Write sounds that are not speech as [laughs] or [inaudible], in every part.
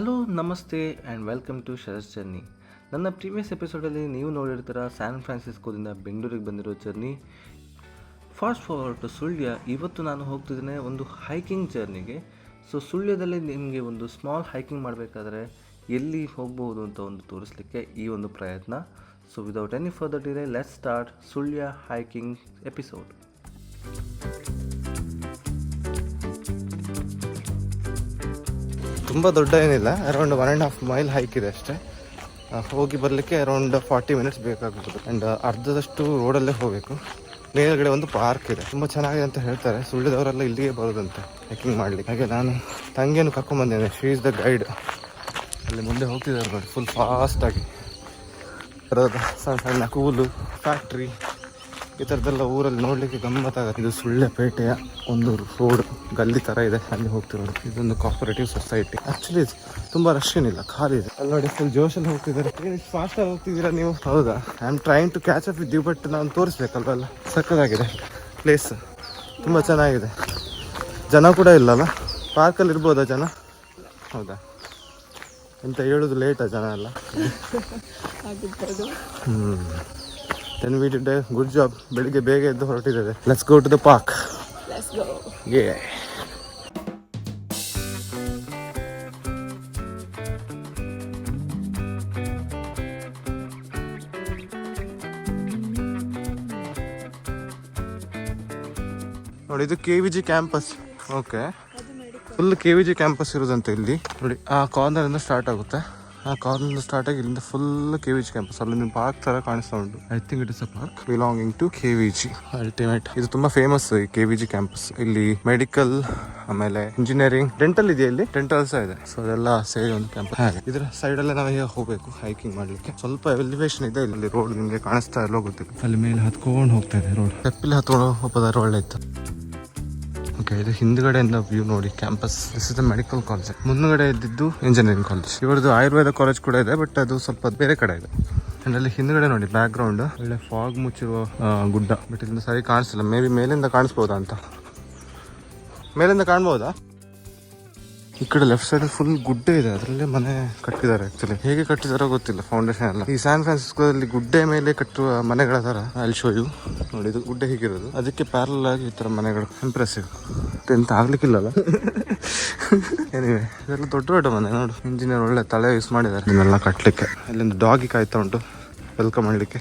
Hello, ನಮಸ್ತೆ and welcome to ಶರಸ್ journey ನನ್ನ ಪ್ರೀವಿಯಸ್ ಎಪಿಸೋಡಲ್ಲಿ ನೀವು ನೋಡಿರ್ತೀರ ಸ್ಯಾನ್ ಫ್ರಾನ್ಸಿಸ್ಕೋದಿಂದ ಬೆಂಗಳೂರಿಗೆ ಬಂದಿರೋ journey fast forward to Sullia. ಇವತ್ತು ನಾನು ಹೋಗ್ತಿದ್ದೇನೆ ಒಂದು ಹೈಕಿಂಗ್ ಜರ್ನಿಗೆ ಸೊ ಸುಳ್ಯದಲ್ಲಿ ನಿಮಗೆ ಒಂದು ಸ್ಮಾಲ್ ಹೈಕಿಂಗ್ ಮಾಡಬೇಕಾದ್ರೆ ಎಲ್ಲಿ ಹೋಗ್ಬೋದು ಅಂತ ಒಂದು ತೋರಿಸ್ಲಿಕ್ಕೆ ಈ ಒಂದು ಪ್ರಯತ್ನ. So without any further delay let start Sullia hiking episode ತುಂಬ ದೊಡ್ಡ ಏನಿಲ್ಲ around one and half mile hike ಇದೆ ಅಷ್ಟೇ. ಹೋಗಿ ಬರಲಿಕ್ಕೆ ಅರೌಂಡ್ ಫಾರ್ಟಿ ಮಿನಿಟ್ಸ್ ಬೇಕಾಗುತ್ತೆ ಆ್ಯಂಡ್ ಅರ್ಧದಷ್ಟು ರೋಡಲ್ಲೇ ಹೋಗಬೇಕು. ಮೇಲ್ಗಡೆ ಒಂದು ಪಾರ್ಕ್ ಇದೆ. ತುಂಬ ಚೆನ್ನಾಗಿದೆ ಅಂತ ಹೇಳ್ತಾರೆ. ಸುಳ್ಳಿದವರೆಲ್ಲ ಇಲ್ಲಿಗೆ ಬರೋದಂತೆ ಹೈಕಿಂಗ್ ಮಾಡಲಿಕ್ಕೆ. ಹಾಗೆ ನಾನು ತಂಗಿಯನ್ನು ಕರ್ಕೊಂಡ್ಬಂದೇನೆ ಶೀ ಇಸ್ ದ ಗೈಡ್ ಅಲ್ಲಿ ಮುಂದೆ ಹೋಗ್ತಿದ್ದಾರೆ ನೋಡಿ ಫುಲ್ ಫಾಸ್ಟಾಗಿ ಸಣ್ಣ ಸಣ್ಣ ಕೂಲು ಫ್ಯಾಕ್ಟ್ರಿ ಈ ಥರದ್ದೆಲ್ಲ ಊರಲ್ಲಿ ನೋಡಲಿಕ್ಕೆ ಗಮ್ಮತ್ತಾಗುತ್ತೆ. ಇದು ಸುಳ್ಳೆಪೇಟೆಯ ಒಂದು ರೋಡ್ ಗಲ್ಲಿ ಥರ ಇದೆ. ಅಲ್ಲಿ ಹೋಗ್ತಿರೋದು ಇದೊಂದು ಕಾಪರೇಟಿವ್ ಸೊಸೈಟಿ ಆ್ಯಕ್ಚುಲಿ ತುಂಬ ರಶ್ ಏನಿಲ್ಲ. ಖಾಲಿ ಇದೆ. ಅಲ್ಲಿ ನೋಡಿ ಫುಲ್ ಜೋಶಲ್ಲಿ ಹೋಗ್ತಿದ್ದಾರೆ. ಫಾಸ್ಟಾಗಿ ಹೋಗ್ತಿದ್ದೀರಾ ನೀವು? ಹೌದಾ? I am trying to catch up with you but ನಾನು ತೋರಿಸ್ಬೇಕಲ್ವಲ್ಲ ಸಕ್ಕದಾಗಿದೆ ಪ್ಲೇಸ್ ತುಂಬ ಚೆನ್ನಾಗಿದೆ. ಜನ ಕೂಡ ಇಲ್ಲಲ್ಲ? ಪಾರ್ಕಲ್ಲಿ ಇರ್ಬೋದಾ ಜನ? ಹೌದಾ? ಎಂತ ಹೇಳೋದು ಲೇಟಾ ಜನ ಎಲ್ಲ? [laughs] ಹ್ಞೂ then we did good job ಬೆಳಿಗ್ಗೆ ಬೇಗ ಎದ್ದು ಹೊರಟಿದ್ದಾರೆ let's go to the park ನೋಡಿ ಇದು K V G campus okay full K V G campus ಇರೋದಂತೆ ಇಲ್ಲಿ. ನೋಡಿ ಆ ಕಾರ್ನರ್ ಇಂದ ಸ್ಟಾರ್ಟ್ ಆಗುತ್ತೆ. ಆ ಕಾರ್ನಿಂದ ಸ್ಟಾರ್ಟ್ ಆಗಿ ಇಲ್ಲಿಂದ full K V G campus ಅಲ್ಲಿ ನಿಮ್ಮ ಪಾರ್ಕ್ ತರ ಕಾಣಿಸ್ತಾ ಉಂಟು. I think it is a park belonging to K V G ultimate ಇದು ತುಂಬಾ ಫೇಮಸ್ ಈ ಕೆ ವಿ ಜಿ ಕ್ಯಾಂಪಸ್ ಇಲ್ಲಿ ಮೆಡಿಕಲ್ ಆಮೇಲೆ ಇಂಜಿನಿಯರಿಂಗ್ ಡೆಂಟಲ್ ಇದೆ ಇಲ್ಲಿ? ಡೆಂಟಲ್ ಸಹ ಇದೆ. ಸೊ ಅದೆಲ್ಲ ಸೇರಿ ಒಂದು ಕ್ಯಾಂಪಸ್ ಇದ್ರ ಸೈಡ್ ಅಲ್ಲೇ ನಾವು ಹೋಗಬೇಕು ಹೈಕಿಂಗ್ ಮಾಡ್ಲಿಕ್ಕೆ. ಸ್ವಲ್ಪ ಎಲಿವೇಶನ್ ಇದೆ ಇಲ್ಲಿ. ರೋಡ್ ನಿಮಗೆ ಕಾಣಿಸ್ತಾ ಇಲ್ಲ ಗೊತ್ತಿಲ್ಲ. ಅಲ್ಲಿ ಮೇಲೆ ಹತ್ಕೊಂಡು ಹೋಗ್ತಾ ಇದೆ ರೋಡ್ ಸ್ಟೆಪ್ಪಲ್ಲಿ ಹತ್ಕೊಂಡು ಹೋಗೋದಾದ್ರೆ ಒಳ್ಳೆ ಇತ್ತು ಓಕೆ, ಇದು ಹಿಂದ್ಗಡೆಯಿಂದ ವ್ಯೂ ನೋಡಿ campus this is the medical college ಮುಂದ್ಗಡೆ ಇದ್ದಿದ್ದು ಇಂಜಿನಿಯರಿಂಗ್ ಕಾಲೇಜ್ ಇವರದು ಆಯುರ್ವೇದ ಕಾಲೇಜ್ ಕೂಡ ಇದೆ ಬಟ್ ಅದು ಸ್ವಲ್ಪ ಬೇರೆ ಕಡೆ ಇದೆ. ಅಂಡ್ ಅಲ್ಲಿ ಹಿಂದ್ಗಡೆ ನೋಡಿ ಬ್ಯಾಕ್ ಗ್ರೌಂಡ್ ಒಳ್ಳೆ ಫಾಗ್ ಮುಚ್ಚಿರುವ ಗುಡ್ಡ. ಬಟ್ ಇಲ್ಲಿಂದ ಸರಿ ಕಾಣಿಸ್ತಿಲ್ಲ. ಮೇ ಬಿ ಮೇಲಿಂದ ಕಾಣಿಸ್ಬೋದಾ ಅಂತ. ಮೇಲಿಂದ ಕಾಣ್ಬೋದಾ? ಈ ಕಡೆ ಲೆಫ್ಟ್ ಸೈಡ್ ಫುಲ್ ಗುಡ್ಡೆ ಇದೆ. ಅದರಲ್ಲೇ ಮನೆ ಕಟ್ಟಿದ್ದಾರೆ ಆಕ್ಚುಲಿ ಹೇಗೆ ಕಟ್ಟಿದಾರೋ ಗೊತ್ತಿಲ್ಲ ಫೌಂಡೇಶನ್ ಎಲ್ಲ. ಈ ಸ್ಯಾನ್ ಫ್ರಾನ್ಸಿಸ್ಕೋದಲ್ಲಿ ಗುಡ್ಡೆ ಮೇಲೆ ಕಟ್ಟುವ ಮನೆಗಳ ತರ ಅಲ್ಲಿ ಶೋ ಯು ನೋಡಿ ಗುಡ್ಡೆ ಹೀಗಿರೋದು. ಅದಕ್ಕೆ ಪ್ಯಾರಲ್ ಆಗಿ ಈ ತರ ಮನೆಗಳು ಇಂಪ್ರೆಸಿವ್ ಎಂತ ಆಗ್ಲಿಕ್ಕಿಲ್ಲಲ್ಲ. [laughs] ಏನಿವೆ ಇದೆಲ್ಲ ದೊಡ್ಡ ದೊಡ್ಡ ಮನೆ, ನೋಡು. ಇಂಜಿನಿಯರ್ ಒಳ್ಳೆ ತಲೆ ಯೂಸ್ ಮಾಡಿದ್ದಾರೆ. ಇದನ್ನೆಲ್ಲ ಕಟ್ಟಲಿಕ್ಕೆ ಅಲ್ಲಿಂದ ಡಾಗಿ ಕಾಯ್ತಾ ಉಂಟು. ವೆಲ್ಕಮ್ ಮಾಡಲಿಕ್ಕೆ.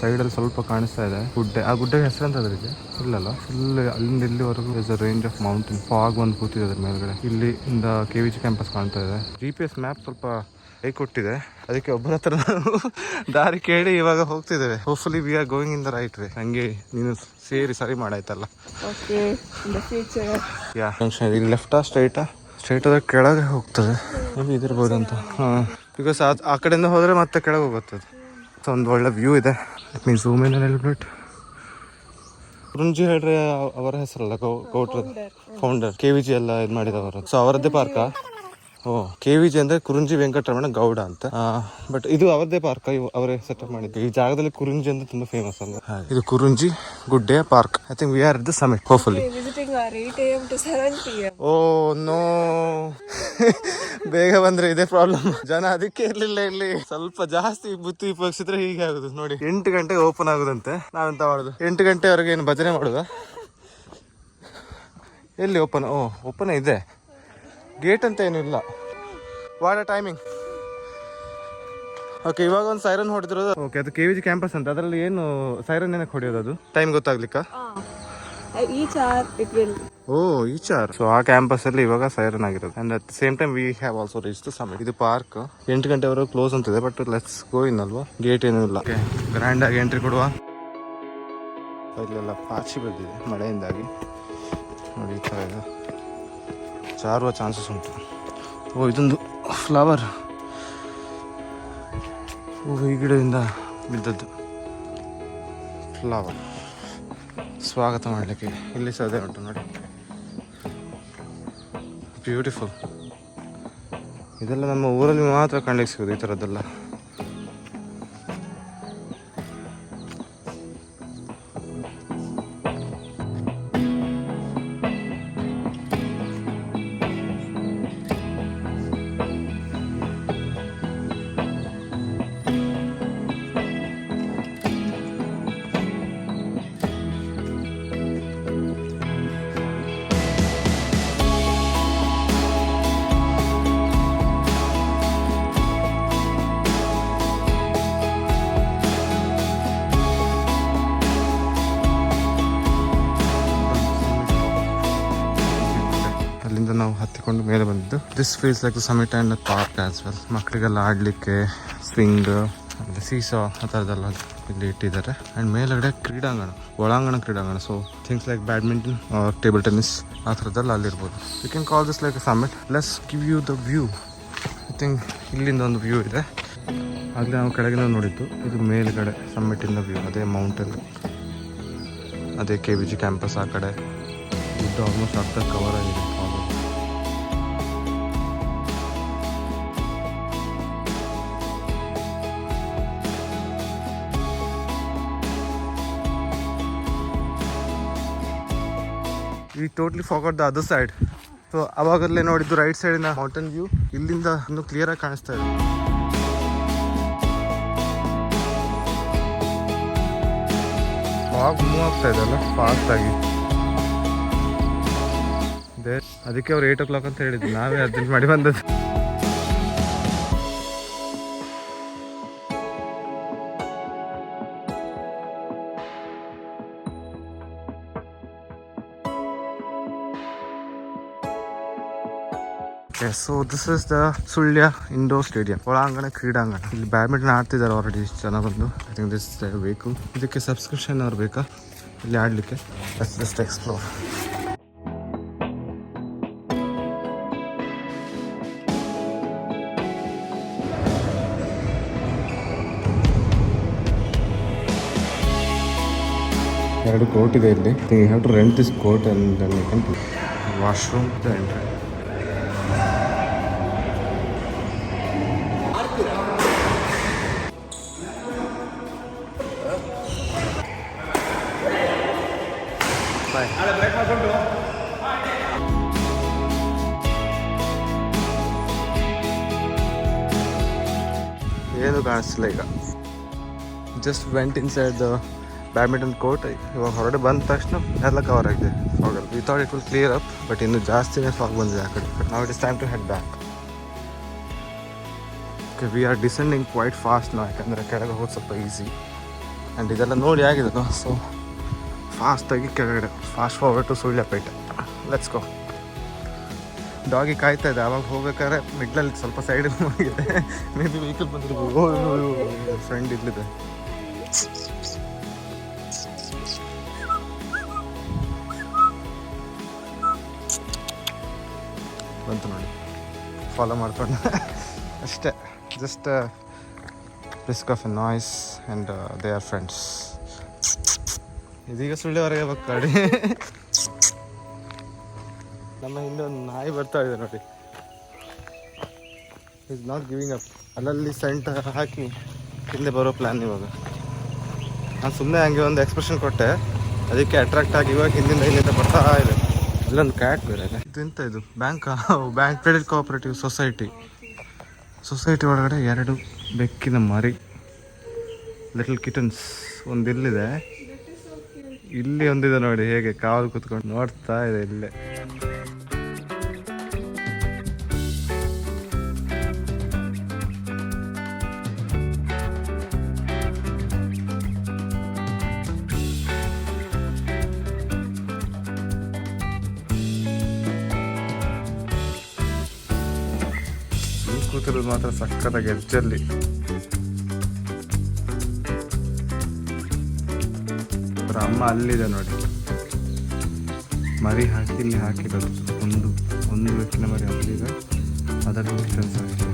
ಸೈಡಲ್ಲಿ ಸ್ವಲ್ಪ ಕಾಣಿಸ್ತಾ ಇದೆ. ಗುಡ್ಡೆ. ಆ ಗುಡ್ಡೆ ಅಂತ ಅದರಿಗೆ ಇಲ್ಲಲ್ಲ. ಫುಲ್ ಅಲ್ಲಿಂದ ಇಲ್ಲಿವರೆಗೂ is a range of mountain fog ಒಂದು ಕೂತಿದೆ ಅದ್ರ ಮೇಲ್ಗಡೆ. ಇಲ್ಲಿ ಇಂದ ಕೆ ವಿ ಜಿ ಕ್ಯಾಂಪಸ್ ಕಾಣ್ತಾ ಇದೆ. ಜಿ ಪಿ ಎಸ್ ಮ್ಯಾಪ್ ಸ್ವಲ್ಪ ಕೈ ಕೊಟ್ಟಿದೆ ಅದಕ್ಕೆ ಒಬ್ಬರ ಹತ್ರ ನಾವು ದಾರಿ ಕೇಳಿ ಇವಾಗ ಹೋಗ್ತಿದ್ದೇವೆ. Hopefully we are going in the right way ಹಂಗೆ ನೀನು ಸೇರಿ ಸರಿ ಮಾಡಾಯ್ತಲ್ಲ. ಯಾ ಇಲ್ಲಿ ಲೆಫ್ಟಾ ಸ್ಟ್ರೈಟಾ ಸ್ಟ್ರೈಟ್ ಆದ್ರೆ ಕೆಳಗೆ ಹೋಗ್ತದೆ. ಇದಿರ್ಬೋದು ಅಂತ ಹಾಂ. ಬಿಕಾಸ್ ಆ ಕಡೆಯಿಂದ ಹೋದರೆ ಮತ್ತೆ ಕೆಳಗೆ ಹೋಗುತ್ತೆ ಸೊ ಒಂದು ಒಳ್ಳೆ ವ್ಯೂ ಇದೆ. ಮೀನ್ಸ್ ವುಮೆನ್ ಇನ್ ರುಂಜಿ ಹೇಳ್ರೆ ಅವರ ಹೆಸರಲ್ಲ ಗೌ ಗೌಡ್ರ ಫೌಂಡರ್ ಕೆ ವಿ ಜಿ ಎಲ್ಲ ಇದು ಮಾಡಿದವರು. ಸೊ ಅವರದ್ದೇ ಪಾರ್ಕಾ? ಓ ಕೆ ವಿ ಜಿ ಅಂದ್ರೆ ಕುರುಂಜಿ ವೆಂಕಟರಮಣ ಗೌಡ ಅಂತ. ಬಟ್ ಇದು ಅವರದೇ ಪಾರ್ಕ್ ಅವರೇ ಸೆಟಪ್ ಮಾಡಿದ್ದು. ಈ ಜಾಗದಲ್ಲಿ ಕುರುಂಜಿ ಅಂದ್ರೆ ತುಂಬಾ ಫೇಮಸ್ ಅಲ್ಲ ಇದು Kurunji Gudde park. I think we are the summit hopefully We're visiting our 8 a.m. to 7 p.m. Oh no ಬೇಗ ಬಂದ್ರೆ ಇದೇ ಪ್ರಾಬ್ಲಮ್ ಜನ ಅದಕ್ಕೆ ಇರ್ಲಿಲ್ಲ ಇಲ್ಲಿ. ಸ್ವಲ್ಪ ಜಾಸ್ತಿ ಬುತ್ತಿ ಉಪಯೋಗಿಸಿದ್ರೆ ಹೀಗೆ ಆಗುದು ನೋಡಿ. ಎಂಟು ಗಂಟೆಗೆ ಓಪನ್ ಆಗುದಂತೆ. ನಾವೆಂತ ಮಾಡುದು? ಎಂಟು ಗಂಟೆವರೆಗೆ ಏನು ಭಜನೆ ಮಾಡುದಾ? ಎಲ್ಲಿ ಓಪನ್ ಓ ಓಪನ್ ಇದೆ. ಗೇಟ್ ಅಂತ ಏನೂ ಇಲ್ಲ ವಾಡ ಟೈಮಿಂಗ್ ಓಕೆ ಇವಾಗ ಒಂದು ಸೈರನ್ ಹೊಡೆದಿರೋದು ಓಕೆ ಅದು ಕೆ ವಿ ಜಿ ಕ್ಯಾಂಪಸ್ ಅಂತ. ಅದರಲ್ಲಿ ಏನು ಸೈರನ್ ಏನಕ್ಕೆ ಹೊಡೆಯೋದು ಅದು? ಟೈಮ್ ಗೊತ್ತಾಗ್ಲಿಕ್ಕ. ಓ ಈಚಾರ್ ಸೊ ಆ ಕ್ಯಾಂಪಸ್ ಅಲ್ಲಿ ಇವಾಗ ಸೈರನ್ ಆಗಿರೋದು. And at same time we have also reach the summit ಇದು ಪಾರ್ಕ್ ಎಂಟು ಗಂಟೆವರೆಗೂ ಕ್ಲೋಸ್ ಅಂತಿದೆ ಬಟ್ ಲೆಟ್ಸ್ ಗೋ ಇನ್ ಅಲ್ವಾ? ಗೇಟ್ ಏನೂ ಇಲ್ಲ. ಗ್ರ್ಯಾಂಡ್ ಆಗಿ ಎಂಟ್ರಿ ಕೊಡುವ. ಇಲ್ಲೆಲ್ಲ ಪಾಚಿ ಬಂದಿದೆ ಮಳೆಯಿಂದಾಗಿ. ನೋಡಿ ಈ ಥರ ಇದೆ. ಜಾರುವ ಚಾನ್ಸಸ್ ಉಂಟು. ಓ, ಇದೊಂದು ಫ್ಲವರ್ ಓ, ಈ ಗಿಡದಿಂದ ಬಿದ್ದದ್ದು. ಫ್ಲವರ್ ಸ್ವಾಗತ ಮಾಡಲಿಕ್ಕೆ. ಇಲ್ಲಿ ಸಹ ಅದೇ ಉಂಟು ನೋಡಿ. ಬ್ಯೂಟಿಫುಲ್ ಇದೆಲ್ಲ ನಮ್ಮ ಊರಲ್ಲಿ ಮಾತ್ರ ಕಾಣ್ಲಿಕ್ಕೆ ಸಿಗೋದು ಈ ಥರದ್ದೆಲ್ಲ ಹತ್ತಿಕೊಂಡು ಮೇಲೆ ಬಂದಿದ್ದು. This feels like summit and park as well ಮಕ್ಕಳಿಗೆಲ್ಲ ಆಡಲಿಕ್ಕೆ ಸ್ವಿಂಗ್ ಆಮೇಲೆ ಸೀಸಾ ಆ ಥರದ್ದೆಲ್ಲ ಇಲ್ಲಿ ಇಟ್ಟಿದ್ದಾರೆ. ಆ್ಯಂಡ್ ಮೇಲುಗಡೆ ಕ್ರೀಡಾಂಗಣ, ಒಳಾಂಗಣ ಕ್ರೀಡಾಂಗಣ. So things like badminton table tennis ಆ ಥರದ್ದೆಲ್ಲ ಅಲ್ಲಿರ್ಬೋದು. You can call this like summit let's give you the view I think ಇಲ್ಲಿಂದ ಒಂದು ವ್ಯೂ ಇದೆ. ಆಗಲೇ ನಾವು ಕೆಳಗಿನ ನೋಡಿದ್ದು, ಇದು ಮೇಲ್ಗಡೆ ಸಮ್ಮಿಟಿಂದ ವ್ಯೂ ಅದೇ ಮೌಂಟನ್ ಅದೇ ಕೆ ವಿ ಜಿ ಕ್ಯಾಂಪಸ್ ಆ ಕಡೆ. ಇದು ಆಲ್ಮೋಸ್ಟ್ ಅರ್ಧ ಕವರ್ ಆಗಿದೆ. ಈ totally fog out the other side so ಅವಾಗಲೇ ನೋಡಿದ್ದು ರೈಟ್ ಸೈಡಿನ ಮೌಂಟೇನ್ ವ್ಯೂ ಇಲ್ಲಿಂದ ಇನ್ನೂ ಕ್ಲಿಯರ್ ಆಗಿ ಕಾಣಿಸ್ತಾ ಇದೆ. ಫಾಗ್ ಮೂವ್ ಆಗ್ತಾ ಇದೆ ಅಲ್ಲ? ಫಾಸ್ಟ್ ಆಗಿ. ಅದೇ, ಅದಕ್ಕೆ ಅವ್ರು ಏಟ್ ಓ ಕ್ಲಾಕ್ ಅಂತ ಹೇಳಿದ್ದು. ನಾವೇ ಅರ್ಜೆಂಟ್ ಮಾಡಿ ಬಂದದ್ದು. So this is the Sullia indoor stadium ಒಳಾಂಗಣ ಕ್ರೀಡಾಂಗಣ ಇಲ್ಲಿ ಬ್ಯಾಡ್ಮಿಂಟನ್ ಆಡ್ತಿದ್ದಾರೆ ಆಲ್ರೆಡಿ ಇಷ್ಟು ಜನ ಬಂದು ಐ ಥಿಂಕ್ ದಿಸ್ ಬೇಕು ಇದಕ್ಕೆ ಸಬ್ಸ್ಕ್ರಿಪ್ಷನ್ ಅವ್ರು ಬೇಕಾ ಇಲ್ಲಿ ಆಡಲಿಕ್ಕೆ ಜಸ್ಟ್ ಎಕ್ಸ್ಪ್ಲೋರ್ ಎರಡು ಕೋರ್ಟ್ ಇದೆ ಇಲ್ಲಿ you have to rent this court and washroom entry ಏನು ಕಾಣಿಸ್ತಿಲ್ಲ ಈಗ. Just went inside the badminton court ಇವಾಗ ಹೊರಗಡೆ ಬಂದ ತಕ್ಷಣ ಎಲ್ಲ ಕವರ್ ಆಗಿದೆ ಫಾಗಲ್ಲಿ we thought it will clear up but ಇನ್ನು ಜಾಸ್ತಿನೇ ಫಾಗ್ ಬಂದಿದೆ ಆ ಕಡೆ. ನಾವು it is time to head back okay we are descending quite fast ನಾವು ಯಾಕಂದರೆ ಕೆಳಗೆ ಹೋಗೋದು ಸ್ವಲ್ಪ ಈಸಿ ಆ್ಯಂಡ್ ಇದೆಲ್ಲ ನೋಡಿ ಆಗಿದೆ ಸೊ ಫಾಸ್ಟಾಗಿ ಕೆಳಗಡೆ. Fast forward to Sulliapete let's go doggy ಕಾಯ್ತಾ ಇದೆ. ಅವಾಗ ಹೋಗ್ಬೇಕಾದ್ರೆ ಮಿಡ್ಲಲ್ಲಿ ಸ್ವಲ್ಪ ಸೈಡ್ ಹೋಗಿದೆ. ಮೇ ಬಿ ವೆಹಿಕಲ್ ಬಂದಿರ್ಬೋದು ಫ್ರೆಂಡ್ ಇಲ್ಲಿದೆ. ಬಂತು ನೋಡಿ. ಫಾಲೋ ಮಾಡ್ಕೊಂಡು. ಅಷ್ಟೇ. Just risk of a noise and they are friends ಇದೀಗ ಸುಳ್ಳಿವರೆಗೆ ಬಕ್ಕಾಡಿ ನಮ್ಮ ಹಿಂದೆ ಒಂದು ನಾಯಿ ಬರ್ತಾ ಇದೆ ನೋಡಿ. ಇಸ್ ನಾಟ್ ಗಿವಿಂಗ್ ಅಪ್ ಅಲ್ಲಲ್ಲಿ ಸೆಂಟ್ ಹಾಕಿ ಹಿಂದೆ ಬರೋ ಪ್ಲ್ಯಾನ್ ಇವಾಗ. ನಾನು ಸುಮ್ಮನೆ ಹಂಗೆ ಒಂದು ಎಕ್ಸ್ಪ್ರೆಷನ್ ಕೊಟ್ಟೆ. ಅದಕ್ಕೆ ಅಟ್ರಾಕ್ಟ್ ಆಗಿ ಇವಾಗ ಹಿಂದಿಂದ ಹಿಂದಿಂದ ಬರ್ತಾ ಇದೆ. ಇಲ್ಲೊಂದು ಕ್ಯಾಟ್ ಬೇರೆ ಇದು. ಎಂತ ಇದು? Bank bank credit cooperative society society ಒಳಗಡೆ ಎರಡು ಬೆಕ್ಕಿನ ಮರಿ. ಲಿಟಲ್ ಕಿಟನ್ಸ್ ಒಂದು ಇಲ್ಲಿದೆ ಇಲ್ಲಿ ಒಂದಿದೆ ನೋಡಿ, ಹೇಗೆ ಕಾವಲು ಕೂತ್ಕೊಂಡು ನೋಡ್ತಾ ಇದೆ ಇಲ್ಲೇ. ಕೂತಿರೋದು ಮಾತ್ರ ಸಕ್ಕತ್ತಾಗಿ ಎಡ್ಜಲ್ಲಿ ಅವ್ರ ಅಮ್ಮ ಅಲ್ಲಿದೆ ನೋಡಿ. ಮರಿ ಹಾಕಿ ಇಲ್ಲಿ ಹಾಕಿರೋದು. ಒಂದು ಒಂದು ಬೆಕ್ಕಿನ ಮರಿ ಅಲ್ಲಿದೆ. ಅದರ ಡಿಫ್ರೆನ್ಸ್ ಆಗಿದೆ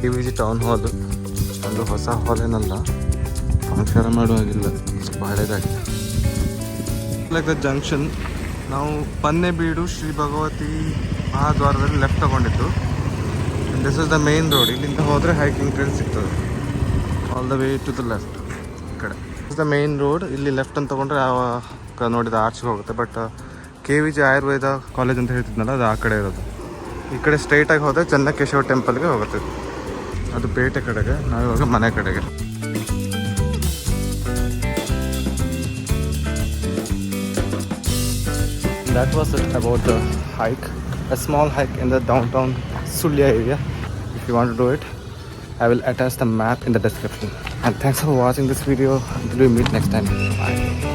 K V G town hall ಅದು ಹೊಸ ಹಾಲ್ ಏನಲ್ಲ ಫಂಕ್ಷನ್ ಮಾಡುವಾಗಿಲ್ಲ ಹಳೇದಾಗಿದೆ ಲೈಕ್ ದ ಜಂಕ್ಷನ್ ನಾವು ಪನ್ನೆಬೀಡು ಶ್ರೀ ಭಗವತಿ ಮಹಾದ್ವಾರದಲ್ಲಿ ಲೆಫ್ಟ್ ತಗೊಂಡಿದ್ದು. This is the main road ಇಲ್ಲಿಂದ ಹೋದರೆ ಹೈಕಿಂಗ್ ಟ್ರೈಲ್ ಸಿಗ್ತದೆ. All the way to the left ಈ ಕಡೆ. ಇಸ್ ದ ಮೇನ್ ರೋಡ್ ಇಲ್ಲಿ ಲೆಫ್ಟ್ ಅಂತ ತಗೊಂಡ್ರೆ ಆ ನೋಡಿದ ಆರ್ಚ್ಗೆ ಹೋಗುತ್ತೆ. But K V G Ayurveda college ಅಂತ ಹೇಳ್ತಿದ್ನಲ್ಲ, ಅದು ಆ ಕಡೆ ಇರೋದು. ಈ ಕಡೆ ಸ್ಟ್ರೈಟಾಗಿ ಹೋದರೆ ಚೆನ್ನಕೇಶವ ಟೆಂಪಲ್ಗೆ ಹೋಗುತ್ತೆ. ಅದು ಪೇಟೆ ಕಡೆಗೆ ನಾವು ಇವಾಗ ಮನೆ ಕಡೆಗೆ. That was it about the hike a small hike in the downtown Sulya area. If you want to do it I will attach the map in the description. And thanks for watching this video. Until we meet next time. Bye